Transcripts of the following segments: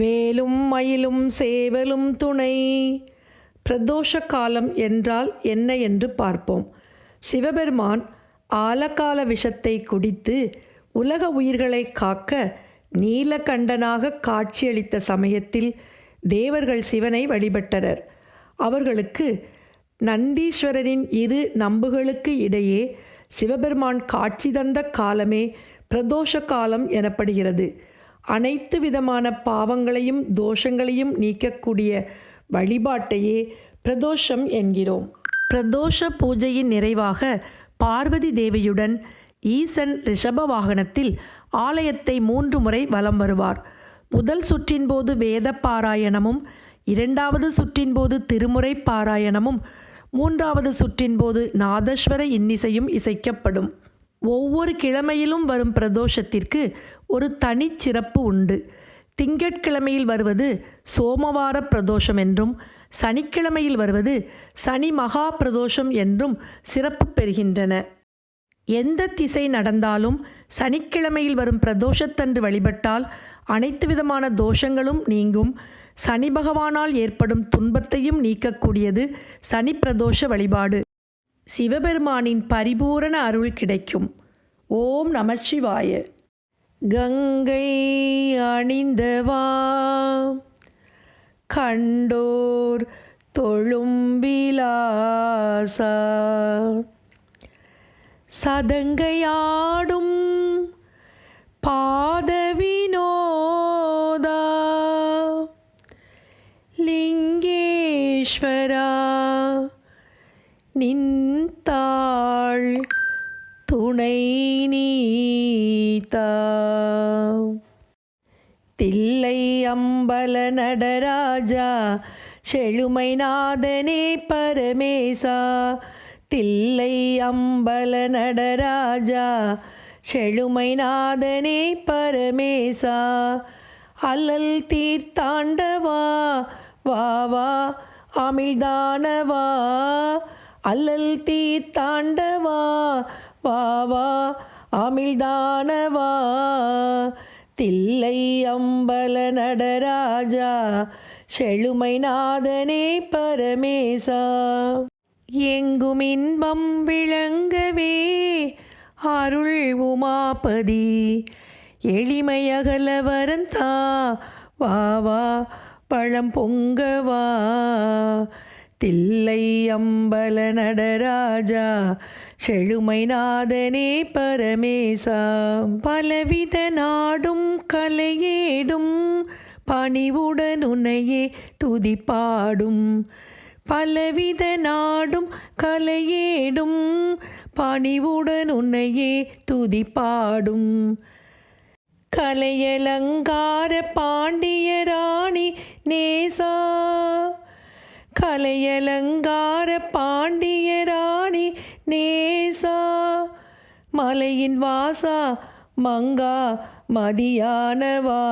வேலும் மயிலும் சேவலும் துணை. பிரதோஷ காலம் என்றால் என்ன என்று பார்ப்போம். சிவபெருமான் ஆலகால விஷத்தை குடித்து உலக உயிர்களை காக்க நீலகண்டனாக காட்சியளித்த சமயத்தில் தேவர்கள் சிவனை வழிபட்டனர். அவர்களுக்கு நந்தீஸ்வரரின் இரு நம்புகளுக்கு இடையே சிவபெருமான் காட்சி தந்த காலமே பிரதோஷ காலம் எனப்படுகிறது. அனைத்து விதமான பாவங்களையும் தோஷங்களையும் நீக்கக்கூடிய வழிபாட்டையே பிரதோஷம் என்கிறோம். பிரதோஷ பூஜையின் நிறைவாக பார்வதி தேவியுடன் ஈசன் ரிஷப வாகனத்தில் ஆலயத்தை மூன்று முறை வலம் வருவார். முதல் சுற்றின் போது வேத பாராயணமும் இரண்டாவது சுற்றின் போது திருமுறை பாராயணமும் மூன்றாவது சுற்றின் போது நாதஸ்வர இன்னிசையும் இசைக்கப்படும். ஒவ்வொரு கிழமையிலும் வரும் பிரதோஷத்திற்கு ஒரு தனிச் சிறப்பு உண்டு. திங்கட்கிழமையில் வருவது சோமவார பிரதோஷம் என்றும் சனிக்கிழமையில் வருவது சனி மகா பிரதோஷம் என்றும் சிறப்பு பெறுகின்றன. எந்த திசை நடந்தாலும் சனிக்கிழமையில் வரும் பிரதோஷத்தன்று வழிபட்டால் அனைத்து விதமான தோஷங்களும் நீங்கும். சனி பகவானால் ஏற்படும் துன்பத்தையும் நீக்கக்கூடியது சனி பிரதோஷ வழிபாடு. சிவபெருமானின் பரிபூரண அருள் கிடைக்கும். ஓம் நமச்சிவாய கங்கை அணிந்தவா? கண்டோர் தொழும் விலாசா சதங்கையாடும் பாதவினோதா லிங்கேஸ்வரா? நின்றாள் துணை நீதா. தில்லை அம்பல நடராஜா செழுமை நாதனே பரமேசா. தில்லை அம்பல நடராஜா செழுமை நாதனே பரமேசா. அல்லல் தீர்த்தாண்டவா வா வா அமிழ்தானவா. அல்லல் தீர்த்தாண்டவா வா வா அமிழ்தானவா தில்லை அம்பல நடராஜா செழுமை நாதனே பரமேசா. எங்கும் இன்பம் விளங்கவே அருள் உமாபதி. எளிமையகல வரந்தா வா வா பழம் பொங்கவா. தில்லை அம்பல நடராஜா செழுமை நாதனே பரமேசா. பலவித நாடும் கலையேடும் பணிவுடனுனையே துதிப்பாடும். பலவித நாடும் கலையேடும் பணிவுடனுனையே துதிப்பாடும். கலையலங்கார பாண்டியராணி நேசா. கலையலங்கார பாண்டியராணி நேசா மலையின் வாசா மங்கா மதியானவா.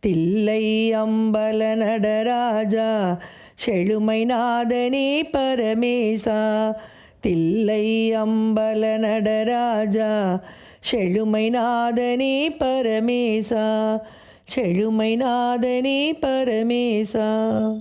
தில்லை அம்பல நடராஜா செழுமை நாதனே பரமேசா. தில்லை அம்பல நடராஜா செழுமை நாதனே பரமேசா. செழுமை நாதனே பரமேசா.